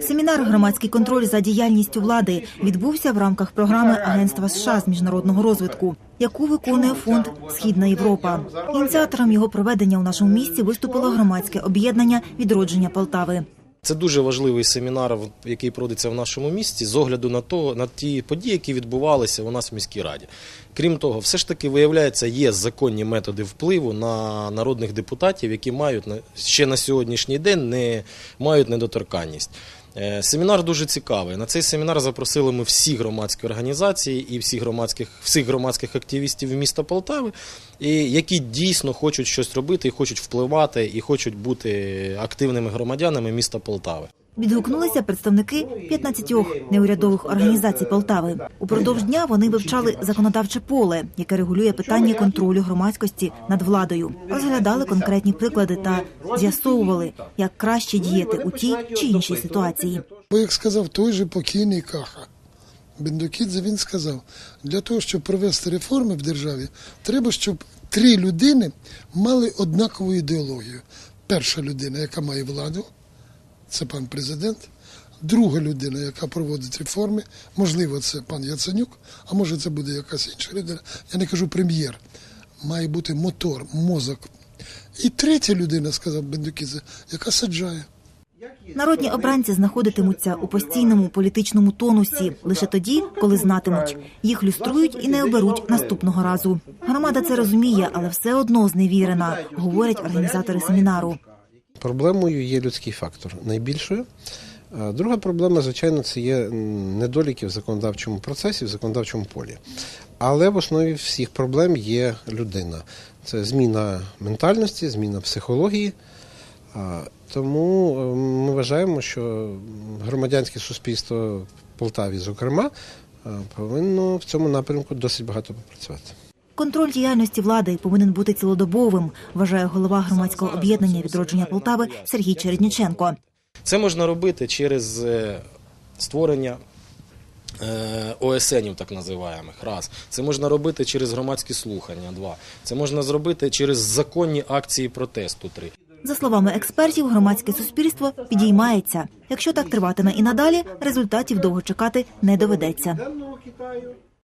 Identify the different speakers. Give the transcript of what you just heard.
Speaker 1: Семінар Громадський контроль за діяльністю влади відбувся в рамках програми Агентства США з міжнародного розвитку, яку виконує фонд Східна Європа. Ініціатором його проведення у нашому місті виступило громадське об'єднання відродження Полтави.
Speaker 2: Це дуже важливий семінар, який проводиться в нашому місті, з огляду на то, на ті події, які відбувалися у нас в міській раді. Крім того, все ж таки виявляється, є законні методи впливу на народних депутатів, які мають ще на сьогоднішній день не мають недоторканність. Е, Семінар дуже цікавий. На цей семінар запросили ми всі громадські організації і всіх громадських, всіх громадських активістів міста Полтави, і які дійсно хочуть щось робити, і хочуть впливати, і хочуть бути активними громадянами міста Полтави.
Speaker 1: Відгукнулися представники 15 неурядових організацій Полтави. Упродовж дня вони вивчали законодавче поле, яке регулює питання контролю громадськості над владою, розглядали конкретні приклади та з'ясовували, як краще діяти у тій чи іншій ситуації.
Speaker 3: Бо як сказав той же покійний Каха Бендокідзе, він сказав, для того, щоб провести реформи в державі, треба, щоб три людини мали однакову ідеологію. Перша людина, яка має владу, це пан президент. Друга людина, яка проводить реформи, можливо, це пан Яценюк, а може це буде якась інша людина. Я не кажу прем'єр. Має бути мотор, мозок. І третя людина, сказав Бендукідзе, яка саджає.
Speaker 1: Народні обранці знаходитимуться у постійному політичному тонусі лише тоді, коли знатимуть. Їх люструють і не оберуть наступного разу. Громада це розуміє, але все одно зневірена, говорять організатори семінару.
Speaker 4: Проблемою є людський фактор найбільшою. Друга проблема, звичайно, це є недоліки в законодавчому процесі, в законодавчому полі. Але в основі всіх проблем є людина. Це зміна ментальності, зміна психології. Тому е, ми вважаємо, що громадянське суспільство в Полтаві, зокрема, е, повинно в цьому напрямку досить багато попрацювати.
Speaker 1: Контроль діяльності влади повинен бути цілодобовим, вважає голова громадського об'єднання відродження Полтави Сергій Чередніченко.
Speaker 2: Це можна робити через е, створення е, ОСНів, так називаємих. Раз. Це можна робити через громадські слухання. Два. Це можна зробити через законні акції протесту. Три.
Speaker 1: За словами експертів, громадське суспільство підіймається. Якщо так триватиме і надалі, результатів довго чекати не доведеться.